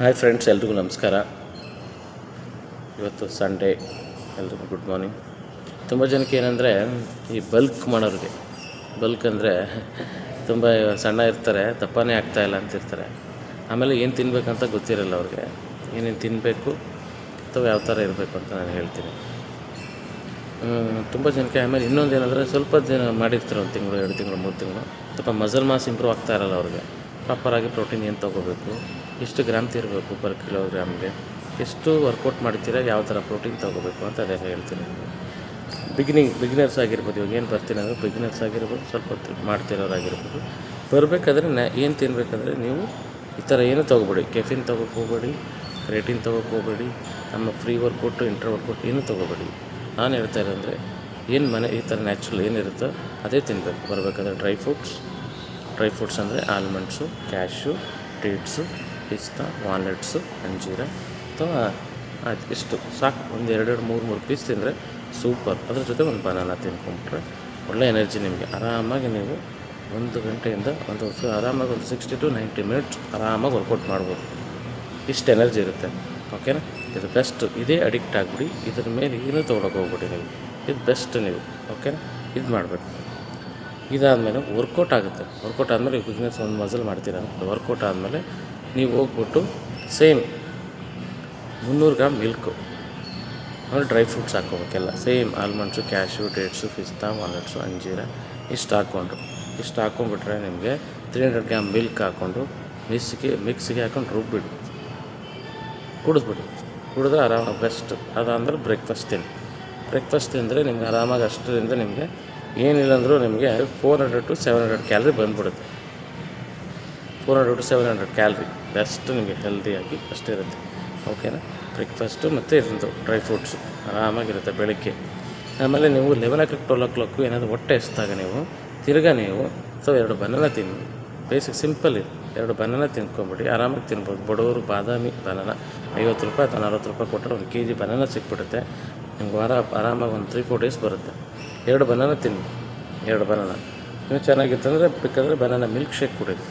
Hi friends ಎಲ್ರಿಗೂ ನಮಸ್ಕಾರ. ಇವತ್ತು ಸಂಡೇ ಎಲ್ರಿಗೂ ಗುಡ್ ಮಾರ್ನಿಂಗ್ ತುಂಬ ಜನಕ್ಕೆ ಏನಂದರೆ, ಈ ಬಲ್ಕ್ ಮಾಡೋರಿಗೆ ಬಲ್ಕ್ ಅಂದರೆ ತುಂಬ ಸಣ್ಣ ಇರ್ತಾರೆ, ದಪ್ಪನೇ ಆಗ್ತಾಯಿಲ್ಲ ಅಂತಿರ್ತಾರೆ ಆಮೇಲೆ ಏನು ತಿನ್ನಬೇಕಂತ ಗೊತ್ತಿರಲ್ಲ ಅವ್ರಿಗೆ. ಏನೇನು ತಿನ್ನಬೇಕು ಅಥವಾ ಯಾವ ಥರ ಇರಬೇಕು ಅಂತ ನಾನು ಹೇಳ್ತೀನಿ. ತುಂಬ ಜನಕ್ಕೆ, ಆಮೇಲೆ ಇನ್ನೊಂದು ಏನಂದರೆ ಸ್ವಲ್ಪ ದಿನ ಮಾಡಿರ್ತಾರೆ, ಒಂದು ತಿಂಗಳು, ಎರಡು ತಿಂಗಳು, ಮೂರು ತಿಂಗಳು. ಸ್ವಲ್ಪ ಮಸಲ್ ಮಾಸ್ ಇಂಪ್ರೂವ್ ಆಗ್ತಾ ಇರಲ್ಲ ಅವ್ರಿಗೆ. ಪ್ರಾಪರಾಗಿ ಪ್ರೋಟೀನ್ ಏನು ತೊಗೋಬೇಕು? ಎಷ್ಟು ಗ್ರಾಮ್ ತಿರಬೇಕು ಪರ್ ಕಿಲೋಗ್ರಾಮ್ಗೆ ಎಷ್ಟು ವರ್ಕೌಟ್ ಮಾಡ್ತೀರ? ಯಾವ ಥರ ಪ್ರೋಟೀನ್ ತೊಗೋಬೇಕು ಅಂತ ಅದೆಲ್ಲ ಹೇಳ್ತೀನಿ ಬಿಗಿನಿಂಗ್ ಬಿಗಿನರ್ಸ್ ಆಗಿರ್ಬೋದು, ಇವಾಗ ಏನು ಬರ್ತೀನಿ ಅಂದರೆ ಬಿಗಿನರ್ಸ್ ಆಗಿರ್ಬೋದು, ಸ್ವಲ್ಪ ಮಾಡ್ತಿರೋರಾಗಿರ್ಬೋದು. ಬರಬೇಕಾದ್ರೆ ನ, ಏನು ತಿನ್ನಬೇಕಂದ್ರೆ ನೀವು ಈ ಥರ ಏನು ತೊಗೋಬೇಡಿ. ಕೆಫಿನ್ ತೊಗೋಕೆ ಹೋಗಬೇಡಿ ರೇಟಿನ್ ತೊಗೋಕೆ ಹೋಗಬೇಡಿ, ನಮ್ಮ ಫ್ರೀ ವರ್ಕೌಟು ಇಂಟರ್ ವರ್ಕೌಟ್ ಏನೂ ತೊಗೋಬೇಡಿ. ನಾನು ಹೇಳ್ತಾ ಇರೋದಂದರೆ ಏನು ಮನೆ, ಈ ಥರ ನ್ಯಾಚುರಲ್ ಏನಿರುತ್ತೋ ಅದೇ ತಿನ್ನಬೇಕು ಬರಬೇಕಾದ್ರೆ ಡ್ರೈ ಫ್ರೂಟ್ಸ್ ಡ್ರೈ ಫ್ರೂಟ್ಸ್ ಅಂದರೆ ಆಲ್ಮಂಡ್ಸು ಕ್ಯಾಶು ಡೇಟ್ಸು ಪಿಸ್ತಾ ವಾಲ್ನಟ್ಸು ಅಂಜೀರ ಅಥವಾ ಆಯ್ತು ಇಷ್ಟು. ಸಾಕು, ಒಂದು ಎರಡೆರಡು ಮೂರು ಮೂರು ಪೀಸ್ ತಿಂದರೆ ಸೂಪರ್. ಅದ್ರ ಜೊತೆ ಒಂದು ಬನಾನ ತಿನ್ಕೊಂಬಿಟ್ರೆ ಒಳ್ಳೆ ಎನರ್ಜಿ ನಿಮಗೆ. ಆರಾಮಾಗಿ ನೀವು ಒಂದು ಗಂಟೆಯಿಂದ ಒಂದು ಆರಾಮಾಗಿ ಒಂದು ಸಿಕ್ಸ್ಟಿ ಟು ನೈಂಟಿ ಮಿನಿಟ್ಸ್ ಆರಾಮಾಗಿ ವರ್ಕೌಟ್ ಮಾಡ್ಬೋದು. ಇಷ್ಟು ಎನರ್ಜಿ ಇರುತ್ತೆ. ಓಕೆನಾ? ಇದು ಬೆಸ್ಟ್. ಇದೇ ಅಡಿಕ್ಟ್ ಆಗಿಬಿಡಿ. ಇದ್ರ ಮೇಲೆ ಏನೂ ತೊಗೊಳಕ್ಕೆ ಹೋಗ್ಬಿಡಿ ಇದು ಬೆಸ್ಟ್ ನೀವು. ಓಕೆನಾ? ಇದು ಮಾಡಬೇಕು. ಇದಾದಮೇಲೆ ವರ್ಕೌಟ್ ಆಗುತ್ತೆ. ವರ್ಕೌಟ್ ಆದಮೇಲೆ ಬಿಸ್ನೆಸ್ ಒಂದು ಮಜಲ್ ಮಾಡ್ತೀರ ವರ್ಕೌಟ್ ಆದಮೇಲೆ ನೀವು ಹೋಗ್ಬಿಟ್ಟು ಸೇಮ್ ಮುನ್ನೂರು ಗ್ರಾಮ್ ಮಿಲ್ಕು ಆಮೇಲೆ ಡ್ರೈ ಫ್ರೂಟ್ಸ್ ಹಾಕೋಬೇಕೆಲ್ಲ. ಸೇಮ್ ಆಲ್ಮಂಡ್ಸು ಕ್ಯಾಶು ಡೇಟ್ಸು ಪಿಸ್ತಾ ವಾಲ್ನಟ್ಸು ಅಂಜೀರ ಇಷ್ಟು ಹಾಕ್ಕೊಂಡು, ಇಷ್ಟು ಹಾಕ್ಕೊಂಡ್ಬಿಟ್ರೆ ನಿಮಗೆ ತ್ರೀ ಹಂಡ್ರೆಡ್ ಗ್ರಾಮ್ ಮಿಲ್ಕ್ ಹಾಕ್ಕೊಂಡು ಮಿಕ್ಸ್ಗೆ ಮಿಕ್ಸಿಗೆ ಹಾಕೊಂಡು ರುಬ್ಬಿಡು. ಕುಡಿದ್ಬಿಡಿ. ಕುಡಿದ್ರೆ ಆರಾಮಾಗಿ ಬೆಸ್ಟ್ ಅದಾದಮೇಲೆ ಬ್ರೇಕ್ಫಾಸ್ಟ್ ತಿನ್ನಿ. ಬ್ರೇಕ್ಫಾಸ್ಟ್ ತಿಂದರೆ ನಿಮ್ಗೆ ಆರಾಮಾಗಿ ಅಷ್ಟರಿಂದ ನಿಮಗೆ ಏನಿಲ್ಲ ಅಂದರೂ ನಿಮಗೆ four hundred to seven hundred calorie ಬಂದ್ಬಿಡುತ್ತೆ. Four hundred to seven hundred calorie best ನಿಮಗೆ ಹೆಲ್ದಿಯಾಗಿ ಅಷ್ಟೇ ಇರುತ್ತೆ. ಓಕೆನಾ ಬ್ರೇಕ್ಫಾಸ್ಟು ಮತ್ತು ಇದೊಂದು ಡ್ರೈ ಫ್ರೂಟ್ಸು ಆರಾಮಾಗಿರುತ್ತೆ ಬೆಳಗ್ಗೆ. ಆಮೇಲೆ ನೀವು eleven o'clock twelve o'clock ಏನಾದರೂ ಹೊಟ್ಟೆ ಎಸ್ದಾಗ ನೀವು ತಿರ್ಗಾ ನೀವು ಅಥವಾ ಎರಡು ಬನಾನ ತಿನ್ನಿ. ಬೇಸಿಕ್ ಸಿಂಪಲ್ ಇದು ಎರಡು ಬನಾನ ತಿನ್ಕೊಂಬಿಡಿ. ಆರಾಮಾಗಿ ತಿನ್ಬೋದು. ಬಡವರು ಬಾದಾಮಿ ಬನಾನ ಐವತ್ತು ರೂಪಾಯಿ ಅಥವಾ ನಲ್ವತ್ತು ರೂಪಾಯಿ ಕೊಟ್ಟರೆ ಒಂದು ಕೆ ಜಿ ಬನಾನ ಸಿಕ್ಬಿಡುತ್ತೆ. ನಿಮ್ಗೆ ವಾರ ಆರಾಮಾಗಿ ಒಂದು ತ್ರೀ ಫೋರ್ ಡೇಸ್ ಬರುತ್ತೆ. ಎರಡು ಬನಾನ ತಿನ್ನಿ. ಎರಡು ಬನಾನ. ಇನ್ನೂ ಚೆನ್ನಾಗಿತ್ತಂದರೆ ಬೇಕಾದರೆ ಬನಾನ ಮಿಲ್ಕ್ ಶೇಕ್ ಕುಡೀರಿ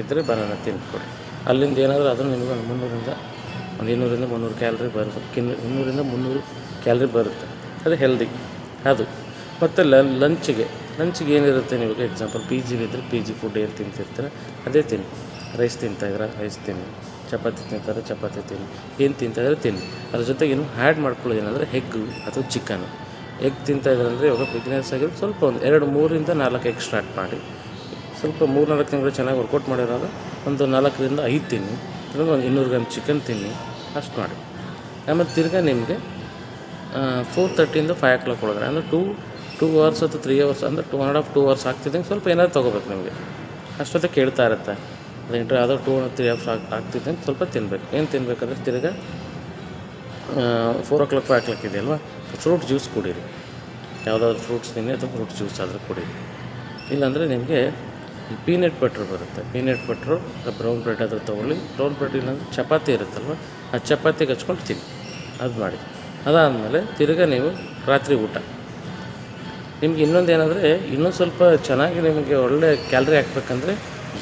ಇದ್ದರೆ ಬನಾನ ತಿನ್ಕೊಡಿ ಅಲ್ಲಿಂದ ಏನಾದರೂ ಅದನ್ನು ನಿಮಗೆ ಒಂದು ಮುನ್ನೂರಿಂದ, ಒಂದು ಇನ್ನೂರಿಂದ ಮುನ್ನೂರು ಕ್ಯಾಲ್ರಿ ಬರುತ್ತೆ. ಕಿನ್, ಇನ್ನೂರಿಂದ ಮುನ್ನೂರು ಕ್ಯಾಲ್ರಿ ಬರುತ್ತೆ. ಅದು ಹೆಲ್ದಿ. ಅದು. ಮತ್ತು ಲಂಚಿಗೆ ಲಂಚಿಗೆ ಏನಿರುತ್ತೆ ನಿಮಗೆ? ಎಕ್ಸಾಂಪಲ್ ಪಿ ಜಿಲಿದ್ದರೆ ಪಿ ಜಿ ಫುಡ್ ಏನು ತಿಂತಿರ್ತಾರೆ, ಅದೇ ತಿನ್ನಿ. ರೈಸ್ ತಿಂತಾಯಿದ್ರೆ ರೈಸ್ ತಿನ್ನಿ. ಚಪಾತಿ ತಿಂತಾರೆ, ಚಪಾತಿ ತಿನ್ನಿ. ಏನು ತಿಂತಾಯಿದ್ರೆ ತಿನ್ನಿ. ಅದ್ರ ಜೊತೆಗೆ ಇನ್ನು ಆ್ಯಡ್ ಮಾಡ್ಕೊಳ್ಳೋದು ಏನಂದರೆ ಹೆಗ್ಗು ಅಥವಾ ಚಿಕನು. ಎಗ್ ತಿಂತಾಯಿದ್ರೆ ಅಂದರೆ ಇವಾಗ ಬಿಗ್ನೆಸ್ ಆಗಿದ್ದು ಸ್ವಲ್ಪ ಒಂದು ಎರಡು ಮೂರಿಂದ ನಾಲ್ಕು ಎಗ್ ಸ್ಟಾರ್ಟ್ ಮಾಡಿ. ಸ್ವಲ್ಪ ಮೂರು ನಾಲ್ಕು ತಿಂಗಳು ಚೆನ್ನಾಗಿ ವರ್ಕೌಟ್ ಮಾಡಿರೋದು ಒಂದು ನಾಲ್ಕರಿಂದ ಐದು ತಿನ್ನಿ ಇಲ್ಲ ಒಂದು ಇನ್ನೂರು ಗ್ರಾಮ್ ಚಿಕನ್ ತಿನ್ನಿ, ಅಷ್ಟು ಮಾಡಿ. ಆಮೇಲೆ ತಿರ್ಗಾ ನಿಮಗೆ ಫೋರ್ ತರ್ಟಿಯಿಂದ ಫೈವ್ ಓ ಕ್ಲಾಕ್ ಒಳಗಡೆ, ಅಂದರೆ ಟೂ ಟೂ ಅವರ್ಸ್ ಅಥವಾ ತ್ರೀ ಅವರ್ಸ್ ಅಂದರೆ two and half two hours ಆಗ್ತಿದ್ದಂಗೆ ಸ್ವಲ್ಪ ಏನಾದ್ರು ತೊಗೋಬೇಕು ನಿಮಗೆ. ಅಷ್ಟೊತ್ತಿಗೆ ಕೇಳ್ತಾ ಇರುತ್ತೆ. ಅದು ಇಂಟ್ರ್ ಯಾವುದೋ ಟೂ ತ್ರೀ ಅವರ್ಸ್ ಆಗ್, ಆಗ್ತಿದ್ದಂಗೆ ಸ್ವಲ್ಪ ತಿನ್ನಬೇಕು ಏನು ತಿನ್ನಬೇಕಂದ್ರೆ ತಿರ್ಗಾ four o'clock five o'clock ಇದೆಯಲ್ವ? ಫ್ರೂಟ್ ಜ್ಯೂಸ್ ಕುಡೀರಿ. ಯಾವುದಾದ್ರು ಫ್ರೂಟ್ಸ್ ತಿನ್ನಿ ಅಥವಾ ಫ್ರೂಟ್ ಜ್ಯೂಸ್ ಆದರೂ ಕುಡೀರಿ. ಇಲ್ಲಾಂದರೆ ನಿಮಗೆ ಪೀನಟ್ ಬಟ್ರ್ ಬರುತ್ತೆ. ಪೀನಟ್ ಬಟ್ರು ಬ್ರೌನ್ ಬ್ರೆಡ್ ಆದರೂ ತೊಗೊಳ್ಳಿ. ಬ್ರೌನ್ ಬ್ರೆಡ್ ಇಲ್ಲಾಂದರೆ ಚಪಾತಿ ಇರುತ್ತಲ್ವ? ಆ ಚಪಾತಿ ಹಚ್ಕೊಂಡು ತಿನ್ನಿ. ಅದು ಮಾಡಿ. ಅದಾದಮೇಲೆ ತಿರ್ಗಾ ನೀವು ರಾತ್ರಿ ಊಟ. ನಿಮ್ಗೆ ಇನ್ನೊಂದು ಏನಂದರೆ ಇನ್ನೊಂದು ಸ್ವಲ್ಪ ಚೆನ್ನಾಗಿ ನಿಮಗೆ ಒಳ್ಳೆ ಕ್ಯಾಲ್ರಿ ಹಾಕ್ಬೇಕಂದ್ರೆ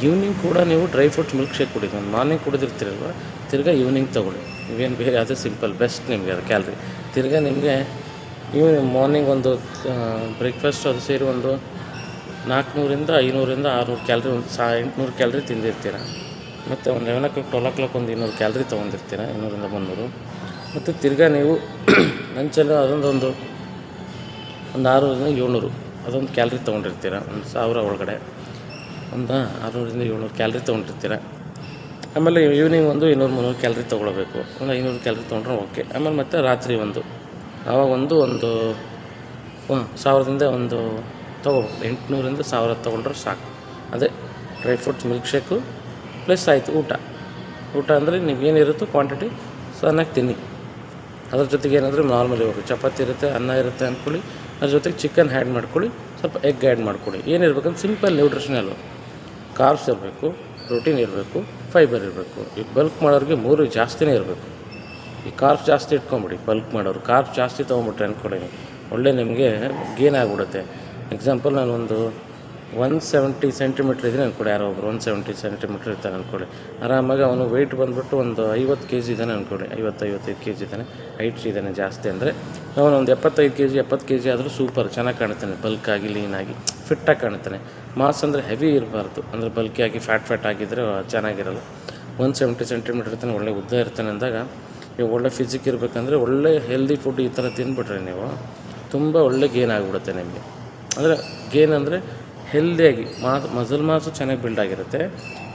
ಈವ್ನಿಂಗ್ ಕೂಡ ನೀವು ಡ್ರೈ ಫ್ರೂಟ್ಸ್ ಮಿಲ್ಕ್ ಶೇಕ್ ಕುಡಿ ಒಂದು ಮಾರ್ನಿಂಗ್ ಕುಡಿದಿರ್ತೀರಲ್ವ? ತಿರ್ಗಾ ಈವ್ನಿಂಗ್ ತೊಗೊಳ್ಳಿ. ನೀವೇನು ಬೇರೆ ಅದೇ ಸಿಂಪಲ್ ಬೆಸ್ಟ್ ನಿಮಗೆ ಅದು ಕ್ಯಾಲ್ರಿ. ತಿರ್ಗಾ ನಿಮಗೆ ಈವ್ನಿಂಗ್ ಮಾರ್ನಿಂಗ್ ಒಂದು ಬ್ರೇಕ್ಫಾಸ್ಟ್ ಅದು ಸೇರಿ ಒಂದು ನಾಲ್ಕುನೂರಿಂದ ಐನೂರಿಂದ ಆರುನೂರು ಕ್ಯಾಲ್ರಿ ಒಂದು ಸಾ ಎಂಟುನೂರು ಕ್ಯಾಲ್ರಿ ತಿಂದಿರ್ತೀರ. ಮತ್ತು ಒಂದು eleven o'clock twelve o'clock ಒಂದು ಇನ್ನೂರು ಕ್ಯಾಲ್ರಿ ತೊಗೊಂಡಿರ್ತೀರ, ಇನ್ನೂರಿಂದ ಮುನ್ನೂರು. ಮತ್ತು ತಿರ್ಗಾ ನೀವು ಲಂಚೆಲ್ಲ ಅದೊಂದು ಒಂದು ಒಂದು ಆರುನೂರಿಂದ ಏಳ್ನೂರು ಅದೊಂದು ಕ್ಯಾಲ್ರಿ ತೊಗೊಂಡಿರ್ತೀರ, ಒಂದು ಸಾವಿರ ಒಳಗಡೆ. ಒಂದು ಆರುನೂರಿಂದ ಏಳ್ನೂರು ಕ್ಯಾಲ್ರಿ ತೊಗೊಂಡಿರ್ತೀರ. ಆಮೇಲೆ ಈವ್ನಿಂಗ್ ಒಂದು ಇನ್ನೂರು ಮುನ್ನೂರು ಕ್ಯಾಲ್ರಿ ತೊಗೊಳ್ಬೇಕು. ಒಂದು ಐನೂರು ಕ್ಯಾಲ್ರಿ ತೊಗೊಂಡ್ರೆ ಓಕೆ ಆಮೇಲೆ ಮತ್ತೆ ರಾತ್ರಿ ಒಂದು ಆವಾಗ ಒಂದು ಒಂದು ಸಾವಿರದಿಂದ ಒಂದು ತೊಗೋಬೇಕು. ಎಂಟುನೂರಿಂದ ಸಾವಿರ ತೊಗೊಂಡ್ರೆ ಸಾಕು. ಅದೇ dry fruits, milkshake, plus ಆಯಿತು ಊಟ. ಊಟ ಅಂದರೆ ನೀವೇನಿರುತ್ತೋ ಕ್ವಾಂಟಿಟಿ ಸಣ್ಣಗೆ ತಿನ್ನಿ. ಅದ್ರ ಜೊತೆಗೆ ಏನಾದರೂ ನಾರ್ಮಲ್ ಇವಾಗ ಚಪಾತಿ ಇರುತ್ತೆ, ಅನ್ನ ಇರುತ್ತೆ ಅಂದ್ಕೊಳ್ಳಿ. ಅದ್ರ ಜೊತೆಗೆ ಚಿಕನ್ ಆ್ಯಡ್ ಮಾಡ್ಕೊಳ್ಳಿ, ಸ್ವಲ್ಪ ಎಗ್ ಆ್ಯಡ್ ಮಾಡ್ಕೊಳ್ಳಿ. ಏನಿರ್ಬೇಕಂದ್ರೆ ಸಿಂಪಲ್ ನ್ಯೂಟ್ರಿಷನಲ್ ಕಾರ್ಬ್ಸ್ ಇರಬೇಕು, ಪ್ರೋಟೀನ್ ಇರಬೇಕು, ಫೈಬರ್ ಇರಬೇಕು. ಈ ಬಲ್ಕ್ ಮಾಡೋರಿಗೆ ಮೂರು ಜಾಸ್ತಿನೇ ಇರಬೇಕು. ಈ ಕಾರ್ಪ್ ಜಾಸ್ತಿ ಇಟ್ಕೊಂಬಿಡಿ, ಬಲ್ಕ್ ಮಾಡೋರು. ಕಾರ್ಪ್ ಜಾಸ್ತಿ ತೊಗೊಂಬಿಟ್ರೆ ಅಂದ್ಕೊಳ್ಳಿ ಒಳ್ಳೆ ನಿಮಗೆ ಗೇನ್ ಆಗಿಬಿಡುತ್ತೆ. ಎಕ್ಸಾಂಪಲ್ ಒಂದು ಒನ್ ಸೆವೆಂಟಿ ಸೆಂಟಿಮೀಟ್ರ್ ಇದ್ದೀನಿ ಅಂದ್ಕೊಳ್ಳಿ ಯಾರೋ ಒಬ್ರು ಒನ್ ಸೆವೆಂಟಿ ಸೆಂಟಿಮೀಟ್ರ್ ಇರ್ತಾನೆ ಅಂದ್ಕೊಳ್ಳಿ ಆರಾಮಾಗಿ ಅವನು ವೆಯ್ಟ್ ಬಂದುಬಿಟ್ಟು ಒಂದು ಐವತ್ತು ಕೆ ಜಿ ಇದ್ದಾನೆ ಅಂದ್ಕೊಳ್ಳಿ ಐವತ್ತು ಐವತ್ತೈದು ಕೆ ಜಿ ಇದ್ದಾನೆ. ಹೈಟ್ ಇದ್ದಾನೆ ಜಾಸ್ತಿ ಅಂದರೆ ಅವನು ಒಂದು ಎಪ್ಪತ್ತೈದು ಕೆ ಜಿ ಎಪ್ಪತ್ತು ಕೆ ಜಿ ಆದರೂ ಸೂಪರ್ ಚೆನ್ನಾಗಿ ಕಾಣ್ತಾನೆ ಬಲ್ಕಾಗಿ ಲೀನಾಗಿ ಫಿಟ್ಟಾಗಿ ಕಾಣ್ತಾನೆ ಮಾಸ್ ಅಂದರೆ ಹೆವಿ ಇರಬಾರ್ದು. ಅಂದರೆ ಬಲ್ಕಿಯಾಗಿ ಫ್ಯಾಟ್ ಫ್ಯಾಟ್ ಆಗಿದ್ದರೆ ಚೆನ್ನಾಗಿರಲ್ಲ. ಒನ್ ಸೆವೆಂಟಿ ಸೆಂಟಿಮೀಟ್ರ್ ಇರ್ತಾನೆ, ಒಳ್ಳೆ ಉದ್ದ ಇರ್ತಾನೆ ಅಂದಾಗ ನೀವು ಒಳ್ಳೆ ಫಿಸಿಕ್ ಇರಬೇಕಂದ್ರೆ ಒಳ್ಳೆ ಹೆಲ್ದಿ ಫುಡ್ ಈ ಥರ ತಿಂದ್ಬಿಟ್ರೆ ನೀವು ತುಂಬ ಒಳ್ಳೆ ಗೇನ್ ಆಗಿಬಿಡುತ್ತೆ ನಿಮಗೆ. ಅಂದರೆ ಗೇನ್ ಅಂದರೆ ಹೆಲ್ದಿಯಾಗಿ ಮಾ ಮಸಲ್ ಮಾಸು ಚೆನ್ನಾಗಿ ಬಿಲ್ಡ್ ಆಗಿರುತ್ತೆ,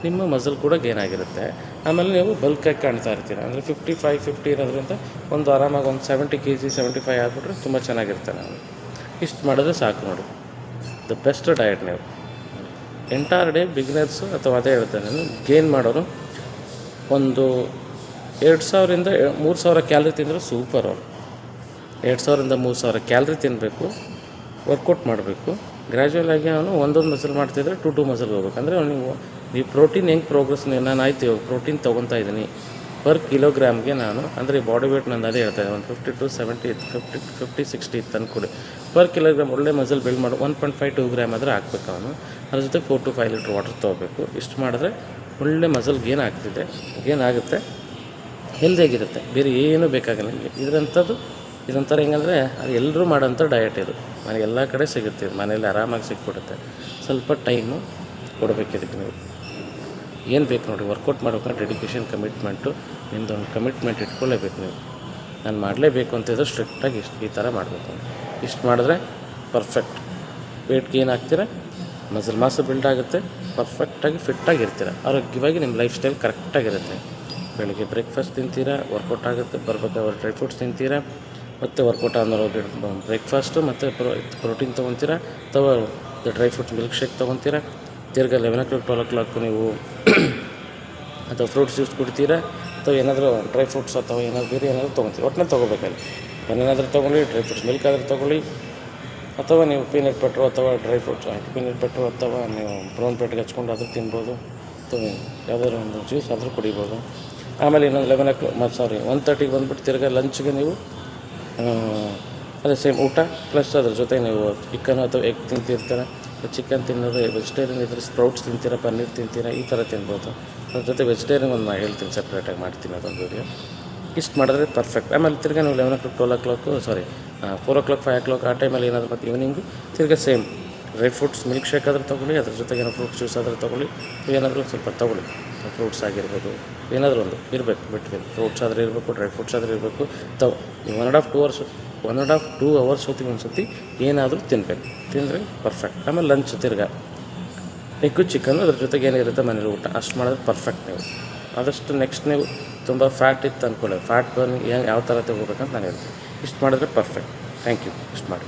ನಿಮ್ಮ ಮಸಲ್ ಕೂಡ ಗೇನ್ ಆಗಿರುತ್ತೆ. ಆಮೇಲೆ ನೀವು ಬಲ್ಕಾಗಿ ಕಾಣ್ತಾ ಇರ್ತೀರ. ಅಂದರೆ ಫಿಫ್ಟಿ ಫೈವ್ ಫಿಫ್ಟಿ ಇರೋದ್ರಿಂದ ಒಂದು ಆರಾಮಾಗಿ ಒಂದು seventy K G seventy five ಆಗಿಬಿಟ್ರೆ ತುಂಬ ಚೆನ್ನಾಗಿರ್ತಾನೆ ನಾನು ಇಷ್ಟು ಮಾಡಿದ್ರೆ ಸಾಕು ನೋಡಿ. ದ ಬೆಸ್ಟ್ ಡಯಟ್ ನೀವು. ಎಂಟೈರ್ ಡೇ ಬಿಗ್ನರ್ಸು ಅಥವಾ ಅದೇ ಹೇಳ್ತೇನೆ ನಾನು ಗೇನ್ ಮಾಡೋರು ಒಂದು ಎರಡು ಸಾವಿರದಿಂದ ಮೂರು ಸಾವಿರ ಕ್ಯಾಲ್ರಿ ತಿಂದರೆ ಸೂಪರ್ ಅವರು ಎರಡು ಸಾವಿರದಿಂದ ಮೂರು ಸಾವಿರ ಕ್ಯಾಲ್ರಿ ತಿನ್ನಬೇಕು ವರ್ಕೌಟ್ ಮಾಡಬೇಕು. ಗ್ರ್ಯಾಜುವಲ್ ಆಗಿ ಅವನು ಒಂದೊಂದು ಮಸಲ್ ಮಾಡ್ತಿದ್ರೆ ಟು ಟು ಮಸಲ್ ಹೋಗ್ಬೇಕು. ಅಂದರೆ ನೀವು ನೀವು ಪ್ರೋಟೀನ್ ಹೆಂಗೆ ಪ್ರೋಗ್ರೆಸ್ ನಾನು ಆಯ್ತು ಇವಾಗ ಪ್ರೋಟೀನ್ ತೊಗೊತಾ ಇದ್ದೀನಿ. ಪರ್ ಕಿಲೋಗ್ರಾಮ್ಗೆ ನಾನು, ಅಂದರೆ ಬಾಡಿ ವೇಟ್ ನಂದು ಅದೇ ಹೇಳ್ತಾ ಇದ್ದೀನಿ ಒಂದು fifty to seventy fifty fifty sixty ಇತ್ತು ಅಂದ್ಕೊಡಿ ಪರ್ ಕಿಲೋಗ್ರಾಮ್ ಒಳ್ಳೆ ಮಸಲ್ ಬಿಲ್ಡ್ ಮಾಡಿ one point five to gram ಆದರೆ ಹಾಕ್ಬೇಕು ಅವನು. ಅದ್ರ ಜೊತೆ four to five litre water ತೊಗೋಬೇಕು. ಇಷ್ಟು ಮಾಡಿದ್ರೆ ಒಳ್ಳೆ ಮಸಲ್ ಗೇನ್ ಆಗ್ತಿದೆ. ಗೇನ್ ಆಗುತ್ತೆ. ಹೆಲ್ದಿಯಾಗಿರುತ್ತೆ ಬೇರೆ ಏನೂ ಬೇಕಾಗಲ್ಲ ನಿಮಗೆ. ಇದರಂಥದ್ದು ಇದೊಂಥರ ಹೆಂಗಂದರೆ ಅದು ಎಲ್ಲರೂ ಮಾಡೋಂಥ ಡಯಟ್ ಇದು. ಮನೆ ಎಲ್ಲ ಕಡೆ ಸಿಗುತ್ತೆ ಇದು. ಮನೇಲಿ ಆರಾಮಾಗಿ ಸಿಕ್ಬಿಡುತ್ತೆ. ಸ್ವಲ್ಪ ಟೈಮು ಕೊಡಬೇಕು ಇದಕ್ಕೆ ನೀವು. ಏನು ಬೇಕು ನೋಡಿ ವರ್ಕೌಟ್ ಮಾಡ್ಬೇಕಂದ್ರೆ ಡೆಡಿಕೇಶನ್ ಕಮಿಟ್ಮೆಂಟು ನಿಮ್ಮದು ಒಂದು ಕಮಿಟ್ಮೆಂಟ್ ಇಟ್ಕೊಳ್ಳೇಬೇಕು ನೀವು. ನಾನು ಮಾಡಲೇಬೇಕು ಅಂತಿದ್ರೆ ಸ್ಟ್ರಿಕ್ಟಾಗಿ ಇಷ್ಟು, ಈ ಥರ ಮಾಡಬೇಕು. ಇಷ್ಟು ಮಾಡಿದ್ರೆ ಪರ್ಫೆಕ್ಟ್ ವೇಟ್ ಗೇನ್ ಆಗ್ತೀರ? ಮಸಲ್ ಮಾಸ ಬಿಲ್ಡ್ ಆಗುತ್ತೆ. ಪರ್ಫೆಕ್ಟಾಗಿ ಫಿಟ್ಟಾಗಿರ್ತೀರ ಆರೋಗ್ಯವಾಗಿ ನಿಮ್ಮ ಲೈಫ್ ಸ್ಟೈಲ್ ಕರೆಕ್ಟಾಗಿರುತ್ತೆ ಬೆಳಿಗ್ಗೆ ಬ್ರೇಕ್ಫಾಸ್ಟ್ ತಿಂತೀರಾ ವರ್ಕೌಟ್ ಆಗುತ್ತೆ ಬರ್ಬೇಕಾದ್ರೆ ಡ್ರೈ ಫ್ರೂಟ್ಸ್ ತಿಂತೀರಾ, ಮತ್ತು ವರ್ಕೌಟ್ ಹೋಗಿ ಬ್ರೇಕ್ಫಾಸ್ಟು ಮತ್ತು ಪ್ರೊ ಪ್ರೋಟೀನ್ ತೊಗೊತೀರಾ, ಅಥವಾ ಡ್ರೈ ಫ್ರೂಟ್ಸ್ ಮಿಲ್ಕ್ ಶೇಕ್ ತೊಗೊತೀರಾ, ತಿರ್ಗಾ eleven o'clock twelve o'clock ನೀವು ಅಥವಾ ಫ್ರೂಟ್ಸ್ ಜ್ಯೂಸ್ ಕುಡ್ತೀರಾ, ಅಥವಾ ಏನಾದರೂ ಡ್ರೈ ಫ್ರೂಟ್ಸ್ ಅಥವಾ ಏನಾದರೂ ಬೇರೆ ಏನಾದರೂ ತೊಗೊತೀವಿ ಒಟ್ಟಿನಲ್ಲಿ ತೊಗೋಬೇಕಲ್ಲಿ ಏನೇನಾದರೂ ತೊಗೊಳ್ಳಿ ಡ್ರೈ ಫ್ರೂಟ್ಸ್ ಮಿಲ್ಕ್ ಆದರೂ ತೊಗೊಳ್ಳಿ, ಅಥವಾ ನೀವು ಪೀನಟ್ ಬಟ್ರು ಅಥವಾ ಡ್ರೈ ಫ್ರೂಟ್ಸ್ ಪೀನಟ್ ಬಟ್ರು ಅಥವಾ ನೀವು ಬ್ರೌನ್ ಪ್ಲೇಟ್ಗೆ ಹಚ್ಕೊಂಡು ಅದು ತಿನ್ಬೋದು, ಅಥವಾ ಯಾವುದಾದ್ರು ಒಂದು ಜ್ಯೂಸ್ ಆದರೂ ಕುಡಿಬೋದು. ಆಮೇಲೆ ಇನ್ನೊಂದು ಲೆವೆನ್ ಓ ಕ್ಲಾಕ್ ಮತ್ತು ಸಾರಿ ಒನ್ ತರ್ಟಿಗೆ ಬಂದುಬಿಟ್ಟು ತಿರ್ಗಿ ಲಂಚ್ಗೆ ನೀವು ಅದೇ ಸೇಮ್ ಊಟ ಪ್ಲಸ್ ಅದ್ರ ಜೊತೆ ನೀವು ಚಿಕನ್ ಅಥವಾ ಎಗ್ ತಿಂತಿರ್ತೀರ ಚಿಕನ್ ತಿನ್ನೋದು ವೆಜಿಟೇರಿಯನ್ ಇದ್ದರೆ ಸ್ಪ್ರೌಟ್ಸ್ ತಿಂತೀರ, ಪನ್ನೀರ್ ತಿಂತೀರ, ಈ ಥರ ತಿನ್ಬೋದು. ಅದ್ರ ಜೊತೆ ವೆಜಿಟೇರಿಯನ್ ಒಂದು ನಾನು ಹೇಳ್ತೀನಿ ಸಪ್ರೇಟಾಗಿ ಮಾಡ್ತೀನಿ ಅದೊಂದು ವೀಡಿಯೋ ಇಷ್ಟು ಮಾಡಿದ್ರೆ ಪರ್ಫೆಕ್ಟ್ ಆಮೇಲೆ ತಿರ್ಗಿ ನೀವು eleven o'clock twelve o'clock sorry four o'clock five o'clock ಆ ಟೈಮಲ್ಲಿ ಏನಾದರೂ ಮತ್ತು ಈವ್ನಿಂಗು ತಿರ್ಗಿ same dry fruits milk shake ಆದರೂ ತೊಗೊಳ್ಳಿ, ಅದ್ರ ಜೊತೆಗೆ ಏನೋ ಫ್ರೂಟ್ಸ್ ಜ್ಯೂಸ್ ಆದರೂ ತೊಗೊಳ್ಳಿ, ಏನಾದರೂ ಸ್ವಲ್ಪ ತೊಗೊಳ್ಳಿ. ಫ್ರೂಟ್ಸ್ ಆಗಿರ್ಬೋದು, ಏನಾದರೂ ಒಂದು ಇರಬೇಕು ಬಿಟ್ವೀನ್ ಫ್ರೂಟ್ಸ್ ಆದರೆ ಇರಬೇಕು, ಡ್ರೈ ಫ್ರೂಟ್ಸ್ ಆದರೆ ಇರಬೇಕು, ತಗೋ. ನೀವು one and half two hours one and half two hours ಹೊತ್ತಿಗೆ ಒಂದು ಸತಿ ಏನಾದರೂ ತಿನ್ನಬೇಕು ತಿಂದರೆ ಪರ್ಫೆಕ್ಟ್ ಆಮೇಲೆ ಲಂಚ್ ತಿರ್ಗಾ. ಎಗ್ಗು ಚಿಕನ್ ಅದ್ರ ಜೊತೆಗೆ ಏನಿರುತ್ತೆ ಮನೇಲಿ ಊಟ. ಅಷ್ಟು ಮಾಡಿದ್ರೆ ಪರ್ಫೆಕ್ಟ್ ನೀವು. ಆದಷ್ಟು ನೆಕ್ಸ್ಟ್ ನೀವು ತುಂಬ ಫ್ಯಾಟ್ ಇತ್ತು ಅಂದ್ಕೊಳ್ಳಿ ಫ್ಯಾಟ್ ಬರ್ನಿಂಗ್ ಯಾವ ಥರ ತಗೋಬೇಕಂತ ನಾನು ಹೇಳ್ತೀನಿ. ಇಷ್ಟು ಮಾಡಿದ್ರೆ ಪರ್ಫೆಕ್ಟ್ ಥ್ಯಾಂಕ್ ಯು ಇಷ್ಟು ಮಾಡಿ.